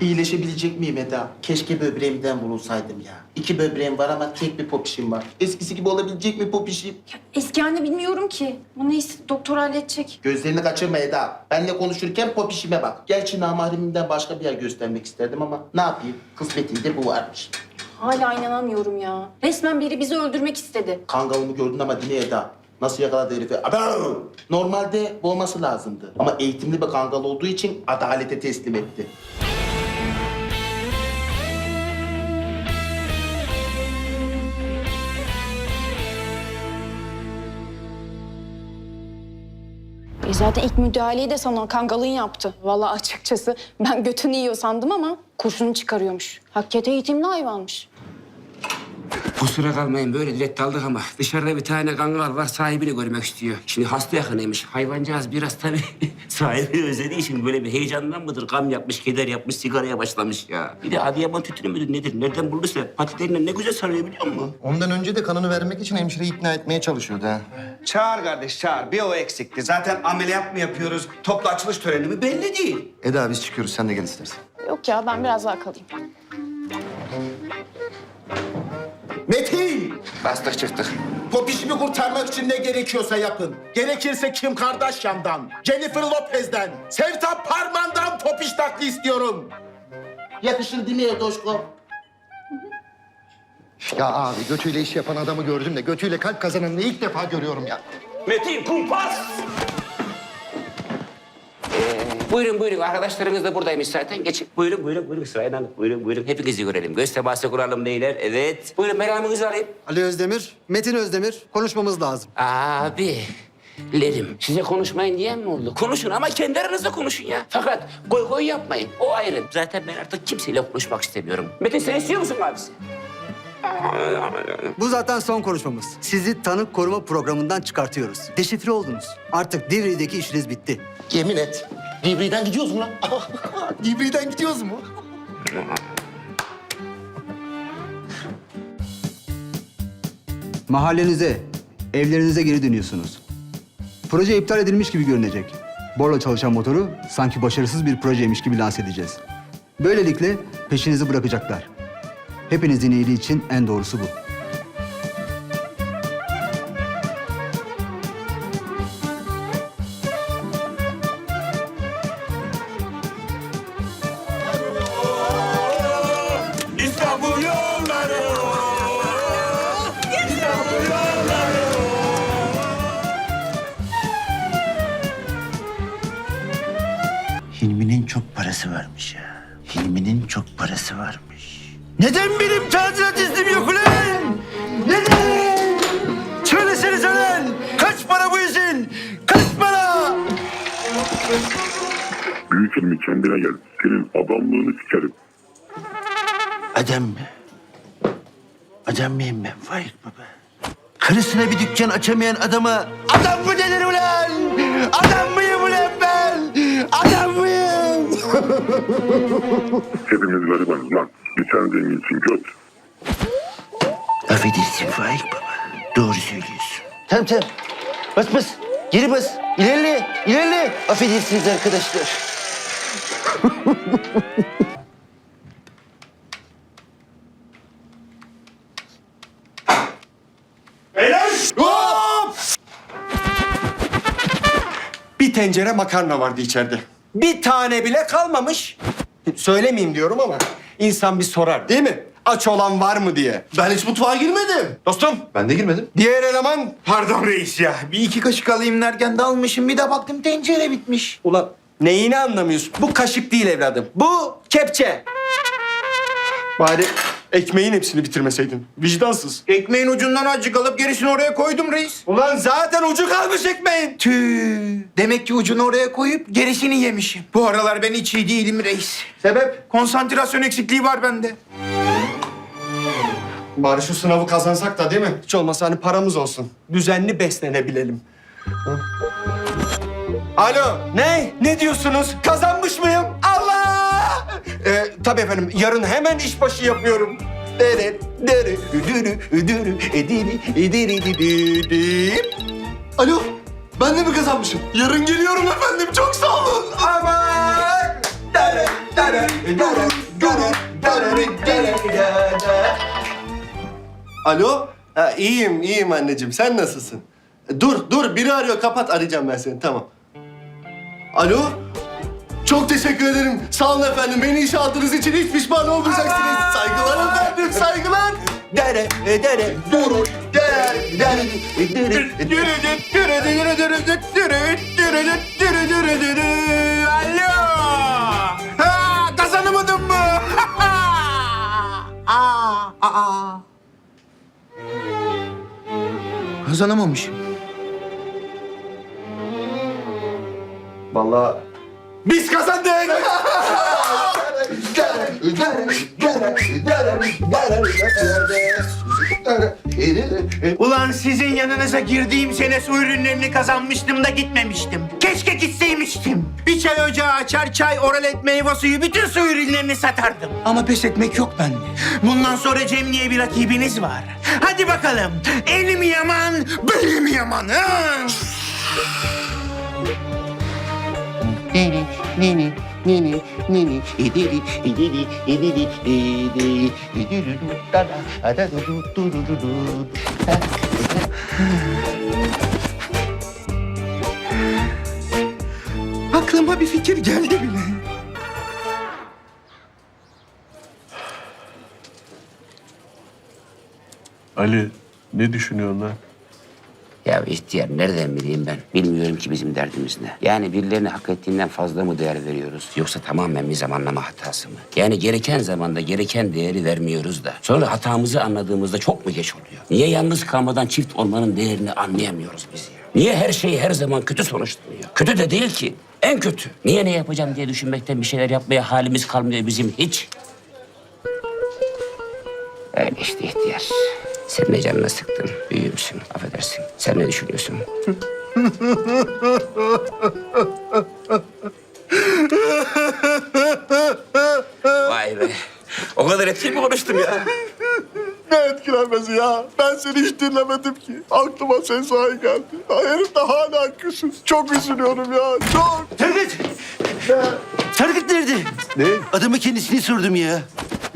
İyileşebilecek miyim Eda? Keşke böbreğimden vurulsaydım ya. İki böbreğim var ama tek bir popişim var. Eskisi gibi olabilecek mi popişim? Eski anne bilmiyorum ki. Ama neyse doktor halledecek. Gözlerini kaçırma Eda. Benle konuşurken popişime bak. Gerçi namahremimden başka bir yer göstermek isterdim ama ne yapayım? Kısmetinde bu varmış. Hala inanamıyorum ya. Resmen biri bizi öldürmek istedi. Kangalımı gördün ama dinle Eda. Nasıl yakaladı herifi? Adam! Normalde boğması lazımdı. Ama eğitimli bir kangal olduğu için adalete teslim etti. E zaten ilk müdahaleyi de sana kangalın yaptı. Vallahi açıkçası ben götünü yiyor sandım ama kurşunu çıkarıyormuş. Hakikaten eğitimli hayvanmış. Kusura kalmayın böyle direkt daldık ama dışarıda bir tane kangal var sahibini görmek istiyor. Şimdi hasta yakınıymış. Hayvancağız biraz tabii sahibini özlediği için böyle bir heyecandan mıdır? Gam yapmış, keder yapmış, sigaraya başlamış ya. Bir de Adıyaman tütünü müdür nedir? Nereden bulduysa patilerine ne güzel sarıyor biliyor musun? Ondan önce de kanını vermek için hemşireyi ikna etmeye çalışıyordu ha. Çağır kardeş çağır. Bir o eksikti. Zaten ameliyat mı yapıyoruz? Toplu açılış töreni mi belli değil. Eda biz çıkıyoruz sen de gel istersen. Yok ya ben biraz daha kalayım. Bastık çıktık. Popişimi kurtarmak için ne gerekiyorsa yapın. Gerekirse Kim Kardashian'dan, Jennifer Lopez'den, Sevtap Parman'dan popiş takli istiyorum. Yakışır değil mi Edoşko? Ya abi götüyle iş yapan adamı gördüm de götüyle kalp kazananını ilk defa görüyorum ya. Metin kumpas! Buyurun buyurun arkadaşlarınız da buradaymış zaten. Geçin. Buyurun buyurun buyurun sırayla. Buyurun buyurun hepinizi görelim. Göz teması kuralım beyler. Evet. Buyurun meramınızı alayım. Ali Özdemir, Metin Özdemir. Konuşmamız lazım. Abi. Lerim. Size konuşmayın diyen mi oldu? Konuşun ama kendi aranızda konuşun ya. Fakat goy goy yapmayın. O ayrı. Zaten ben artık kimseyle konuşmak istemiyorum. Metin sen istiyor musun abisi? Bu zaten son konuşmamız. Sizi tanık koruma programından çıkartıyoruz. Deşifre oldunuz. Artık Divri'deki işiniz bitti. Yemin et. Divri'den gidiyoruz mu lan? Divri'den gidiyoruz mu? Mahallenize, evlerinize geri dönüyorsunuz. Proje iptal edilmiş gibi görünecek. Borla çalışan motoru sanki başarısız bir projeymiş gibi lanse edeceğiz. Böylelikle peşinizi bırakacaklar. Hepinizin iyiliği için en doğrusu bu. Parası varmış ya. Hilmi'nin çok parası varmış. Neden benim tadilat iznim yok ulan? Neden? Söylesenize lan! Kaç para bu izin? Kaç para? Büyük ilmi kendine gel. Senin adamlığını sikerim. Adam mı? Adam mıyım ben Faik Baba? Karısına bir dükkan açamayan adama adam mı denir ulan? Adam mıyım ulan ben? Adam mıyım? Hepimiz garibanız lan. Bir sen zenginsin göt. Affedersin Faik Baba. Doğru söylüyorsun. Tamam tamam. Bas bas. Geri bas. İlerle. ilerle. Affedersiniz arkadaşlar. Bir tencere makarna vardı içeride. Bir tane bile kalmamış. Söylemeyeyim diyorum ama insan bir sorar değil mi? Aç olan var mı diye. Ben hiç mutfağa girmedim. Dostum Ben de girmedim. diğer eleman pardon reis ya. Bir iki kaşık alayım derken dalmışım bir de baktım tencere bitmiş. Ulan neyini anlamıyorsun? Bu kaşık değil evladım. Bu kepçe. Bari ekmeğin hepsini bitirmeseydin. Vicdansız. Ekmeğin ucundan azıcık alıp gerisini oraya koydum reis. Ulan zaten ucu kalmış ekmeğin. Tüh. Demek ki ucunu oraya koyup gerisini yemişim. Bu aralar ben hiç iyi değilim reis. Sebep? Konsantrasyon eksikliği var bende. Bari şu sınavı kazansak da değil mi? Hiç olmazsa hani paramız olsun. Düzenli beslenebilelim. Hı? Alo, ne? Ne diyorsunuz? Kazanmış mıyım? Ee, tabii efendim, yarın hemen işbaşı yapıyorum. Dere, dere, üdürü, üdürü, ediri, ediri, ediri. Alo. Ben de mi kazanmışım? Yarın geliyorum efendim. Çok sağ olun. Aman! Dere, Alo? Ha, iyiyim, iyiyim anneciğim. Sen nasılsın? Dur, dur. Biri arıyor. Kapat. Arayacağım ben seni. Tamam. Alo? Çok teşekkür ederim. Sağ olun efendim. Beni işe aldığınız için hiç pişman olmayacaksınız. Saygılar efendim, saygılar. Dere, dere, durur, dere, dere, dere, Alo! Ha, kazanamadın mı? Aa, aa. Kazanamamış. Vallahi biz kazandık. Ulan sizin yanınıza girdiğim sene su ürünlerini kazanmıştım da gitmemiştim. Keşke gitseymiştim. Bir çay ocağı açar, çay, oralet, meyve suyu, bütün su ürünlerini satardım. Ama pes etmek yok bende. Bundan sonra Cem diye bir rakibiniz var. Hadi bakalım. Elim yaman, belim yaman. Ha? Nini, nini, nini, nini, idili, idili, idili, idili, idili, da da, da du du du du du. Aklıma bir fikir geldi bile. Ali ne düşünüyorsun lan? Ya ihtiyar nereden bileyim ben? Bilmiyorum ki bizim derdimiz ne. Yani birilerine hak ettiğinden fazla mı değer veriyoruz? Yoksa tamamen bir zamanlama hatası mı? Yani gereken zamanda gereken değeri vermiyoruz da. Sonra hatamızı anladığımızda çok mu geç oluyor? Niye yalnız kalmadan çift olmanın değerini anlayamıyoruz biz ya? Niye her şey her zaman kötü sonuçlanıyor? Kötü de değil ki. En kötü. Niye ne yapacağım diye düşünmekten bir şeyler yapmaya halimiz kalmıyor bizim hiç. Öyle işte ihtiyar. Sen de canına sıktın. Büyümüşsün. Affedersin. Sen ne düşünüyorsun? Vay be. O kadar etkili mi konuştum ya? Ne etkilenmesi ya? Ben seni hiç dinlemedim ki. Aklıma sen sahi geldi. Ya herif de hala küsüz. Çok üzülüyorum ya. Çok. Tarık! Tarık nerede? Ne? Adamı kendisini sordum ya.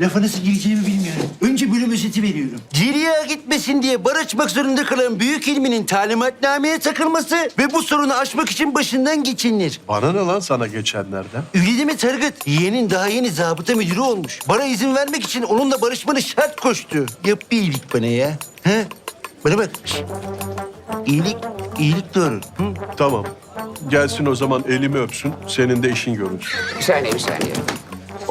Lafa nasıl gireceğimi bilmiyorum. Önce bölüm özeti veriyorum. Ciriya gitmesin diye bar açmak zorunda kalan büyük ilminin talimatnameye takılması ve bu sorunu aşmak için başından geçinilir. Bana ne lan sana geçenlerden? Öyle değil mi Targıt? Yeğenin daha yeni zabıta müdürü olmuş. Bara izin vermek için onunla barışmanı şart koştu. Yap bir iyilik bana ya. He? Bana bak. İyilik, iyilik doğru. Hı? Tamam. Gelsin o zaman elimi öpsün. Senin de işin görünsün. Bir saniye, bir saniye.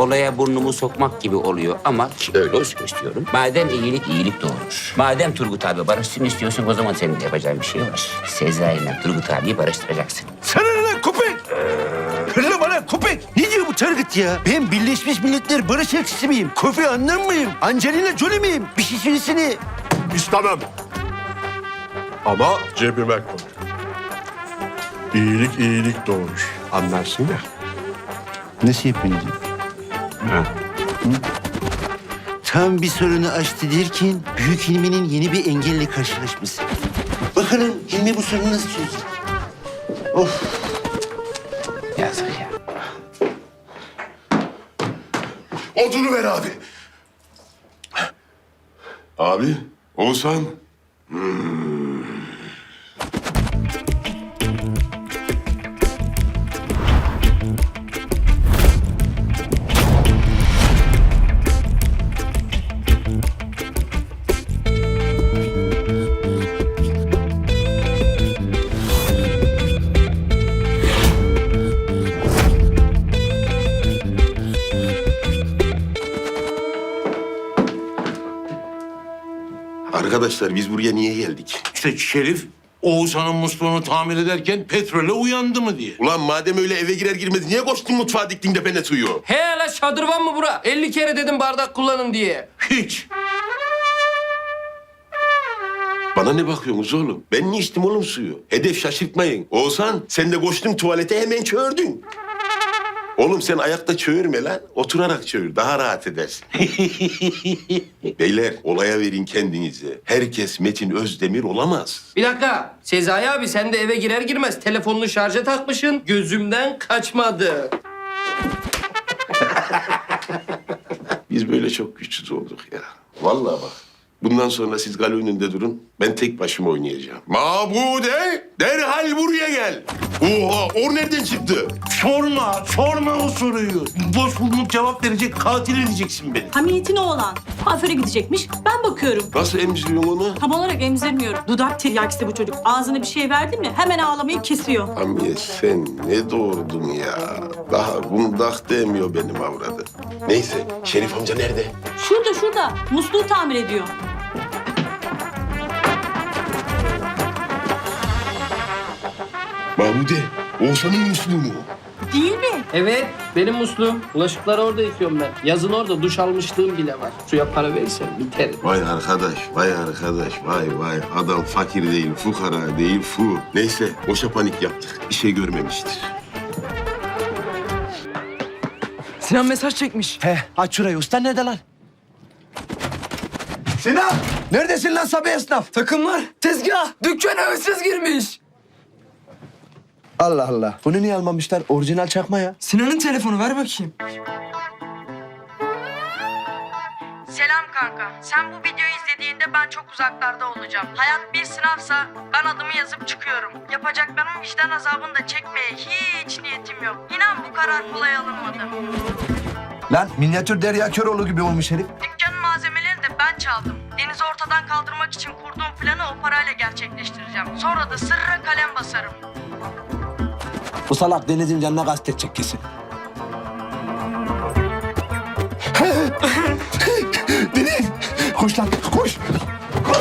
Olaya burnumu sokmak gibi oluyor ama ki öyle olsun istiyorum. Madem iyilik iyilik doğurur. Madem Turgut abi barışsın istiyorsun o zaman senin de yapacağın bir şey var. Sezai ile Turgut abiyi barıştıracaksın. Sana ne lan köpek? Hırla bana köpek. Ne diyor bu Targıt ya? Ben Birleşmiş Milletler Barış Elçisi miyim? Kofi Annan mıyım? Angelina Jolie miyim? Bir şey söylesene. İstemem. Ama cebime koy. İyilik iyilik doğurur. Anlarsın ya. Nasıl yapıyorsun? Tam bir sorunu aştı derken Büyük Hilmi'nin yeni bir engelle karşılaşması. Bakalım Hilmi bu sorunu nasıl çözecek? Of. Yazık ya. Odunu ver abi. Abi, Oğuzhan. Arkadaşlar biz buraya niye geldik? İşte Şerif Oğuzhan'ın musluğunu tamir ederken petrole uyandı mı diye. Ulan madem öyle eve girer girmez niye koştun mutfağa diktin de beni suyu? He la şadırvan mı bura? 50 kere dedim bardak kullanın diye. Hiç. Bana ne bakıyorsunuz oğlum? Ben niye içtim oğlum suyu? Hedef şaşırtmayın. Oğuzhan sen de koştun tuvalete hemen çördün. Oğlum sen ayakta çöğürme lan. Oturarak çöğür. Daha rahat edersin. Beyler olaya verin kendinizi. Herkes Metin Özdemir olamaz. Bir dakika. Sezai abi sen de eve girer girmez telefonunu şarja takmışsın. Gözümden kaçmadı. Biz böyle çok güçsüz olduk ya. Vallahi bak. Bundan sonra siz gal önünde durun. Ben tek başıma oynayacağım. Mabude derhal buraya gel. Oha o nereden çıktı? Sorma, sorma o soruyu. Boş bulunup cevap verecek, katil edeceksin beni. Hamiyet'in oğlan. Kuaföre gidecekmiş. Ben bakıyorum. Nasıl emziriyorsun onu? Tam olarak emzirmiyorum. Dudak tiryakisi bu çocuk. Ağzına bir şey verdin mi hemen ağlamayı kesiyor. Amiye sen ne doğurdun ya? Daha kundak demiyor benim avradı. Neyse Şerif amca nerede? Şurada şurada. Musluğu tamir ediyor. Mahmude Oğuzhan'ın musluğu mu? Değil mi? Evet benim musluğum. Bulaşıkları orada yıkıyorum ben. Yazın orada duş almışlığım bile var. Suya para verirsen biterim. Vay arkadaş, vay arkadaş, vay vay. Adam fakir değil, fukara değil, fu. Neyse, boşa panik yaptık. Bir şey görmemiştir. Sinan mesaj çekmiş. He, aç şurayı. Usta nerede lan? Sinan! Neredesin lan Sabi esnaf? Takımlar tezgah dükkana hırsız girmiş. Allah Allah. Bunu niye almamışlar? Orijinal çakma ya. Sinan'ın telefonu ver bakayım. Selam kanka. Sen bu videoyu izlediğinde ben çok uzaklarda olacağım. Hayat bir sınavsa ben adımı yazıp çıkıyorum. Yapacaklarım vicdan azabını da çekmeye hiç niyetim yok. İnan bu karar kolay alınmadı. Lan minyatür Derya Köroğlu gibi olmuş herif. Dükkanın malzemelerini de ben çaldım. Deniz'i ortadan kaldırmak için kurduğum planı o parayla gerçekleştireceğim. Sonra da sırra kalem basarım. Bu salak Deniz'in canına kastetecek kesin. Deniz! Koş lan, koş! Koş!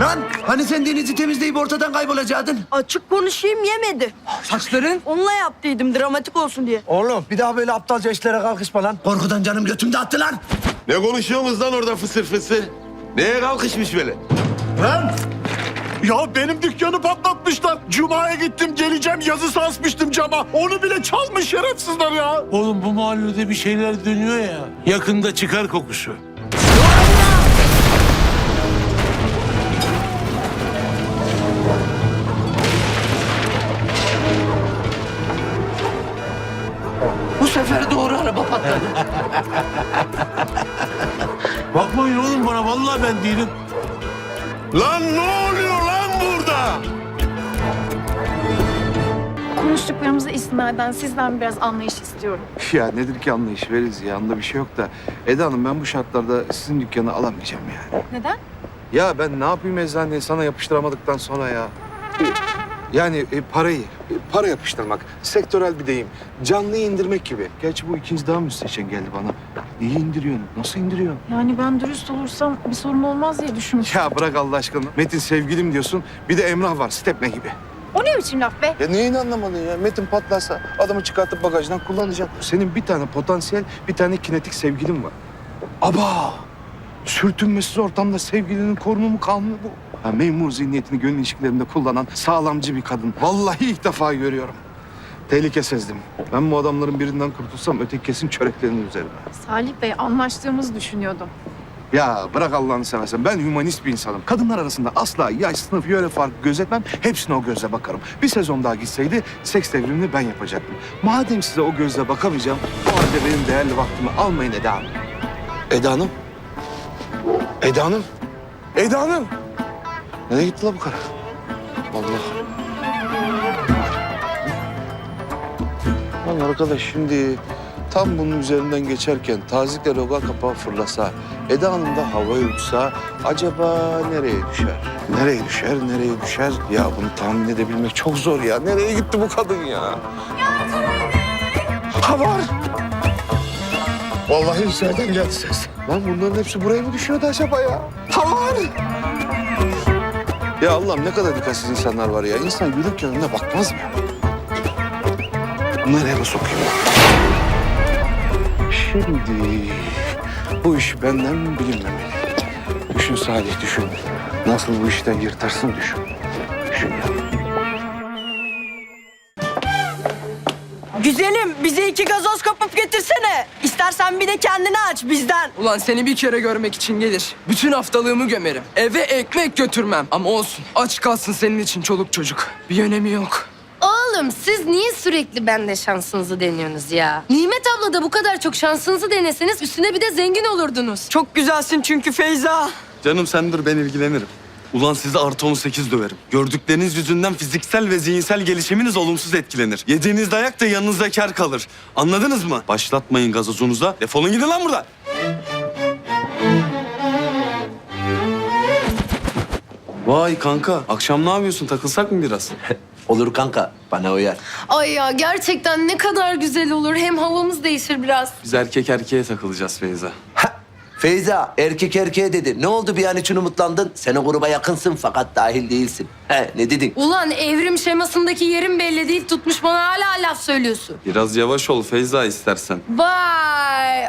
Lan hani sen Deniz'i temizleyip ortadan kaybolacaktın? Açık konuşayım yemedi. Saçların? Onunla yaptıydım dramatik olsun diye. Oğlum bir daha böyle aptalca işlere kalkışma lan. Korkudan canım götümde attı lan. Ne konuşuyorsunuz lan orada fısır fısır? Neye kalkışmış böyle? Lan! Ya benim dükkanı patlatmışlar. Cuma'ya gittim geleceğim yazısı asmıştım cama. Onu bile çalmış şerefsizler ya. Oğlum bu mahallede bir şeyler dönüyor ya. Yakında çıkar kokusu. Bu sefer doğru araba patladı. Bakmayın oğlum bana vallahi ben değilim. Lan ne oluyor burada? Konuştuklarımıza istinaden sizden biraz anlayış istiyorum. Ya nedir ki anlayış veririz ya. Anda bir şey yok da. Eda Hanım ben bu şartlarda sizin dükkanı alamayacağım yani. Neden? Ya ben ne yapayım eczaneyi sana yapıştıramadıktan sonra ya. Yani e, parayı, e, para yapıştırmak, sektörel bir deyim. Canlıyı indirmek gibi. Gerçi bu ikinci daha müsteşen geldi bana. İyi indiriyorsun. Nasıl indiriyorsun? Yani ben dürüst olursam bir sorun olmaz diye düşünmüştüm. Ya bırak Allah aşkına. Metin sevgilim diyorsun. Bir de Emrah var. Stepne gibi. O ne biçim laf be? Ya neyini anlamadın ya? Metin patlarsa adamı çıkartıp bagajdan kullanacaksın. Senin bir tane potansiyel, bir tane kinetik sevgilin var. Aba! Sürtünmesiz ortamda sevgilinin korunumu kanunu bu. Ha, memur zihniyetini gönül ilişkilerinde kullanan sağlamcı bir kadın. Vallahi ilk defa görüyorum. Tehlike sezdim. Ben bu adamların birinden kurtulsam öteki kesin çöreklerinin üzerine. Salih Bey anlaştığımızı düşünüyordum. Ya bırak Allah'ını seversen. Ben hümanist bir insanım. Kadınlar arasında asla yaş, sınıf, yöre farkı gözetmem. Hepsine o gözle bakarım. Bir sezon daha gitseydi seks devrimini ben yapacaktım. Madem size o gözle bakamayacağım, o halde benim değerli vaktimi almayın Eda Hanım. Eda Hanım? Eda Hanım? Eda Hanım! Nereye gitti la bu karı? Allah. Lan arkadaş şimdi tam bunun üzerinden geçerken tazikle loga kapağı fırlasa, Eda Hanım da havaya uçsa acaba nereye düşer? Nereye düşer, nereye düşer? Ya bunu tahmin edebilmek çok zor ya. Nereye gitti bu kadın ya? Ha var. Vallahi içeriden geldi ses. Lan bunların hepsi buraya mı düşüyordu acaba ya? Ha var. Ya Allah'ım ne kadar dikkatsiz insanlar var ya. İnsan yürürken önüne bakmaz mı? Nereye mi sokayım? Şimdi bu iş benden bilinmemeli. Düşün Salih düşün. Nasıl bu işten yırtarsın düşün. Düşün ya. Güzelim bize iki gazoz kapıp getirsene. İstersen bir de kendini aç bizden. Ulan seni bir kere görmek için gelir. Bütün haftalığımı gömerim. Eve ekmek götürmem. Ama olsun. Aç kalsın senin için çoluk çocuk. Bir önemi yok. Oğlum siz niye sürekli bende şansınızı deniyorsunuz ya? Nimet abla da bu kadar çok şansınızı deneseniz üstüne bir de zengin olurdunuz. Çok güzelsin çünkü Feyza. Canım sen dur ben ilgilenirim. Ulan sizi artı 18 döverim. Gördükleriniz yüzünden fiziksel ve zihinsel gelişiminiz olumsuz etkilenir. Yediğiniz dayak da yanınızda kar kalır. Anladınız mı? Başlatmayın gazozunuza. Defolun gidin lan buradan. Vay kanka, akşam ne yapıyorsun? Takılsak mı biraz? Olur kanka, bana uyar. Ay ya gerçekten ne kadar güzel olur. Hem havamız değişir biraz. Biz erkek erkeğe takılacağız Feyza. Feyza, erkek erkeğe dedi. Ne oldu bir an için umutlandın? Sen o gruba yakınsın fakat dahil değilsin. He, ne dedin? Ulan evrim şemasındaki yerin belli değil tutmuş bana hala laf söylüyorsun. Biraz yavaş ol Feyza istersen. Vay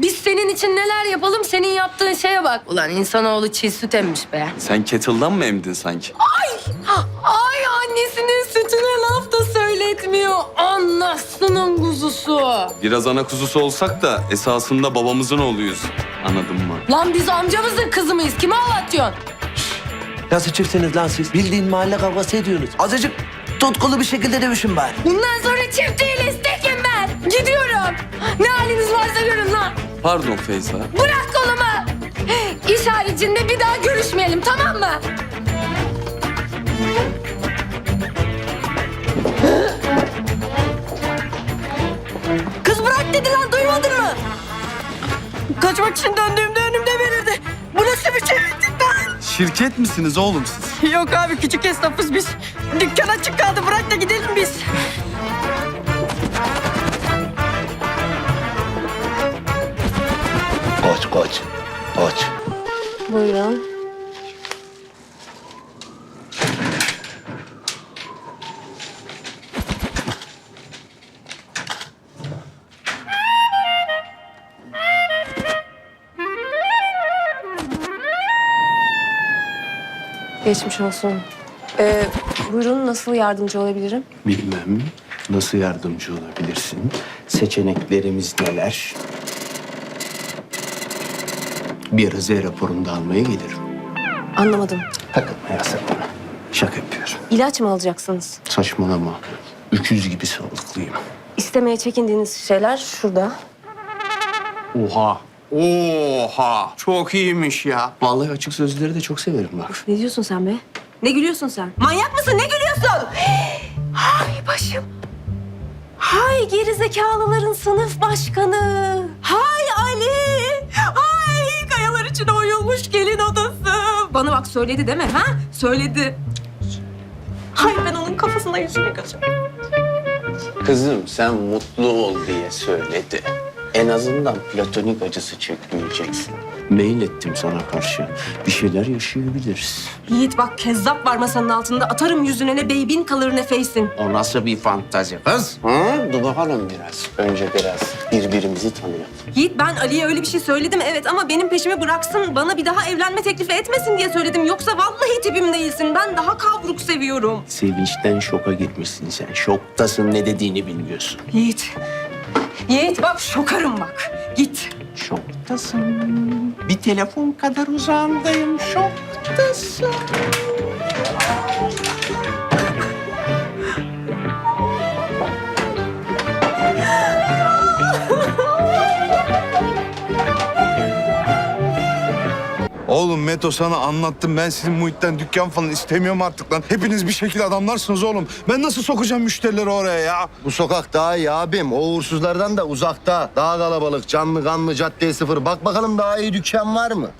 Biz senin için neler yapalım senin yaptığın şeye bak. Ulan insanoğlu çiğ süt emmiş be. Sen kettle'dan mı emdin sanki? Ay annesinin sütüne laf da söyletmiyor. Anasının kuzusu. Biraz ana kuzusu olsak da esasında babamızın oğluyuz. Anladın mı? Lan biz amcamızın kızı mıyız? Kime ağlatıyorsun? Nasıl çiftsiniz lan siz? Bildiğin mahalle kavgası ediyorsunuz. Azıcık tutkulu bir şekilde dövüşün bari. Bundan sonra çift değiliz tekim ben. Gidiyorum. Ne haliniz varsa görün lan. Pardon Feyza. Bırak kolumu. İş haricinde bir daha görüşmeyelim tamam mı? Kız bırak dedi lan duymadın mı? Kaçmak için döndüğümde önümde verirdi. Bu nasıl bir çevirdik lan? Şirket misiniz oğlum siz? Yok abi küçük esnafız biz. Dükkan açık kaldı bırak da gidelim biz. Koç, koç, koç. Buyurun. Geçmiş olsun. Ee, buyurun nasıl yardımcı olabilirim? Bilmem. Nasıl yardımcı olabilirsin? Seçeneklerimiz neler? Bir Z raporunu da almaya gelirim. Anlamadım. Takılma ya sen bana. Şaka yapıyorum. İlaç mı alacaksınız? Saçmalama. Öküz gibi sağlıklıyım. İstemeye çekindiğiniz şeyler şurada. Oha. Oha. Çok iyiymiş ya. Vallahi açık sözleri de çok severim bak. Ne diyorsun sen be? Ne gülüyorsun sen? Manyak mısın? Ne gülüyorsun? Hay başım. Hay gerizekalıların sınıf başkanı. Hay Ali. Hay içine oyulmuş gelin odası. Bana bak söyledi değil mi? Ha? Söyledi. Hay ben onun kafasına yüzünü gözüm. Kızım sen mutlu ol diye söyledi. En azından platonik acısı çekmeyeceksin. Mail ettim sana karşı. Bir şeyler yaşayabiliriz. Yiğit bak kezzap var masanın altında. Atarım yüzüne ne beybin kalır ne feysin. O nasıl bir fantazi kız? Hı? Dur bakalım biraz. Önce biraz birbirimizi tanıyalım. Yiğit ben Ali'ye öyle bir şey söyledim evet ama benim peşimi bıraksın. Bana bir daha evlenme teklifi etmesin diye söyledim. Yoksa vallahi tipim değilsin. Ben daha kavruk seviyorum. Sevinçten şoka girmişsin sen. Şoktasın ne dediğini bilmiyorsun. Yiğit. Yiğit bak şokarım bak. Git. Şoktasın. Bir telefon kadar uzağındayım. Şoktasın. Oğlum Meto sana anlattım. Ben sizin muhitten dükkan falan istemiyorum artık lan. Hepiniz bir şekilde adamlarsınız oğlum. Ben nasıl sokacağım müşterileri oraya ya? Bu sokak daha iyi abim. O uğursuzlardan da uzakta. Daha kalabalık. Canlı kanlı caddeye sıfır. Bak bakalım daha iyi dükkan var mı?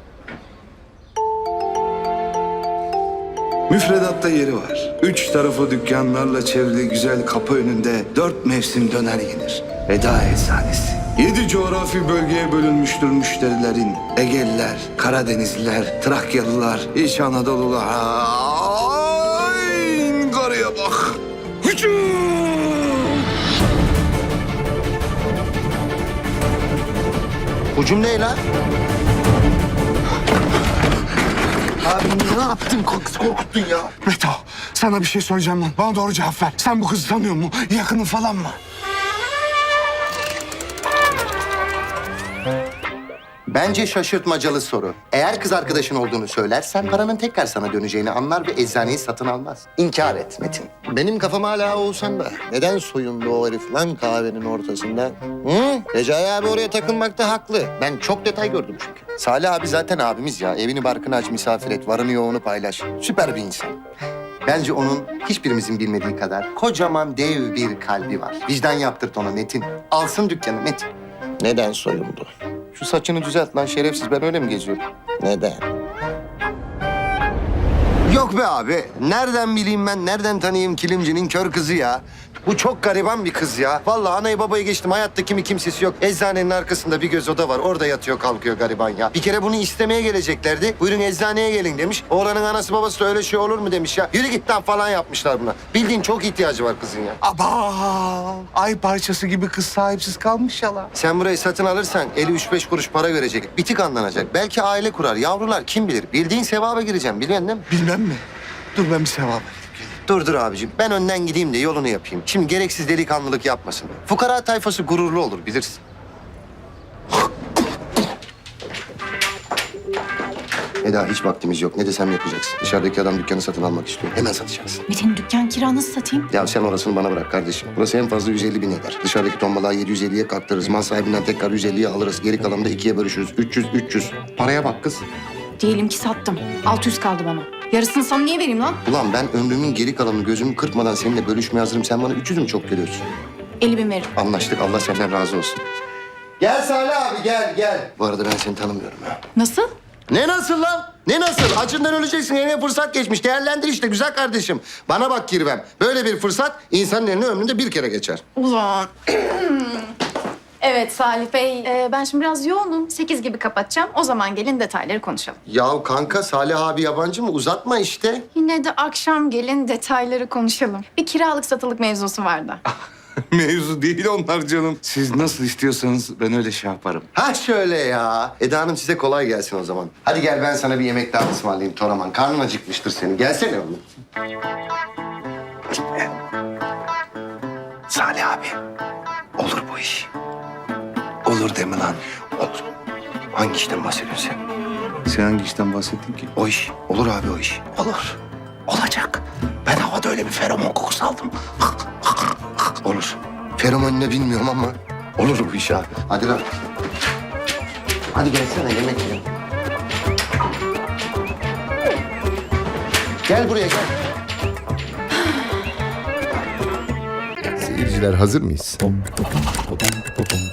Müfredatta yeri var. Üç tarafı dükkanlarla çevrili güzel kapı önünde dört mevsim döner yenir. Veda Eczanesi. Yedi coğrafi bölgeye bölünmüştür müşterilerin. Egeliler, Karadenizliler, Trakyalılar, İç Anadolular. Ay, karıya bak. Hücum! Hücum ne lan? Abi ne yaptın? Kız korkuttun ya. Meto, sana bir şey söyleyeceğim lan. Bana doğru cevap ver. Sen bu kızı tanıyor musun? Yakının falan mı? Bence şaşırtmacalı soru. Eğer kız arkadaşın olduğunu söylersen paranın tekrar sana döneceğini anlar ve eczaneyi satın almaz. İnkar et Metin. Benim kafam hala Oğuzhan da. Neden soyundu o herif lan kahvenin ortasında? Hı? Recai abi oraya takılmakta haklı. Ben çok detay gördüm çünkü. Salih abi zaten abimiz ya. Evini barkını aç, misafir et, varını yoğunu paylaş. Süper bir insan. Bence onun hiçbirimizin bilmediği kadar kocaman dev bir kalbi var. Vicdan yaptırt ona Metin. Alsın dükkanı Metin. Neden soyundu? Şu saçını düzelt lan şerefsiz. Ben öyle mi geziyorum? Neden? Yok be abi. Nereden bileyim ben, nereden tanıyayım kilimcinin kör kızı ya? Bu çok gariban bir kız ya. Vallahi anayı babayı geçtim. Hayatta kimi kimsesi yok. Eczanenin arkasında bir göz oda var. Orada yatıyor kalkıyor gariban ya. Bir kere bunu istemeye geleceklerdi. Buyurun eczaneye gelin demiş. Oğlanın anası babası da öyle şey olur mu demiş ya. Yürü git lan falan yapmışlar buna. Bildiğin çok ihtiyacı var kızın ya. Aba! Ay parçası gibi kız sahipsiz kalmış ya lan. Sen burayı satın alırsan eli üç beş kuruş para verecek. Bitik anlanacak. Belki aile kurar. Yavrular kim bilir. Bildiğin sevaba gireceğim. Biliyorsun değil mi? Bilmem mi? Dur ben bir sevap Dur dur abicim. Ben önden gideyim de yolunu yapayım. Şimdi gereksiz delikanlılık yapmasın. Fukara tayfası gururlu olur bilirsin. Eda hiç vaktimiz yok. Ne desem yapacaksın. Dışarıdaki adam dükkanı satın almak istiyor. Hemen satacaksın. Metin dükkan kira nasıl satayım? Ya sen orasını bana bırak kardeşim. Burası en fazla 150 bin eder. Dışarıdaki tombalığa 750'ye kalktırırız. Mal sahibinden tekrar 150'ye alırız. Geri kalanı da ikiye bölüşürüz. 300, 300. Paraya bak kız. Diyelim ki sattım. 600 kaldı bana. Yarısını sana niye vereyim lan? Ulan ben ömrümün geri kalanını gözümü kırpmadan seninle bölüşmeye hazırım. Sen bana 300 mü çok görüyorsun? 50 bin veririm. Anlaştık. Allah senden razı olsun. Gel Salih abi gel gel. Bu arada ben seni tanımıyorum ha. Nasıl? Ne nasıl lan? Ne nasıl? Acından öleceksin. Eline fırsat geçmiş. Değerlendir işte güzel kardeşim. Bana bak Kirvem. Böyle bir fırsat insanın eline ömründe bir kere geçer. Ulan. evet Salih Bey. Ee, ben şimdi biraz yoğunum. 8 gibi kapatacağım. O zaman gelin detayları konuşalım. Ya kanka Salih abi yabancı mı? Uzatma işte. Yine de akşam gelin detayları konuşalım. Bir kiralık satılık mevzusu vardı. Mevzu değil onlar canım. Siz nasıl istiyorsanız ben öyle şey yaparım. Ha şöyle ya. Eda Hanım size kolay gelsin o zaman. Hadi gel ben sana bir yemek daha ısmarlayayım Toraman. Karnın acıkmıştır senin. Gelsene oğlum. Salih abi. Olur deme lan. Olur. Hangi işten bahsediyorsun sen? Sen hangi işten bahsettin ki? O iş. Olur abi o iş. Olur. Olacak. Ben havada öyle bir feromon kokusu aldım. Olur. Feromon ne bilmiyorum ama olur bu iş abi. Hadi lan. Hadi gelsene yemek yiyelim. Gel buraya gel. Seyirciler hazır mıyız?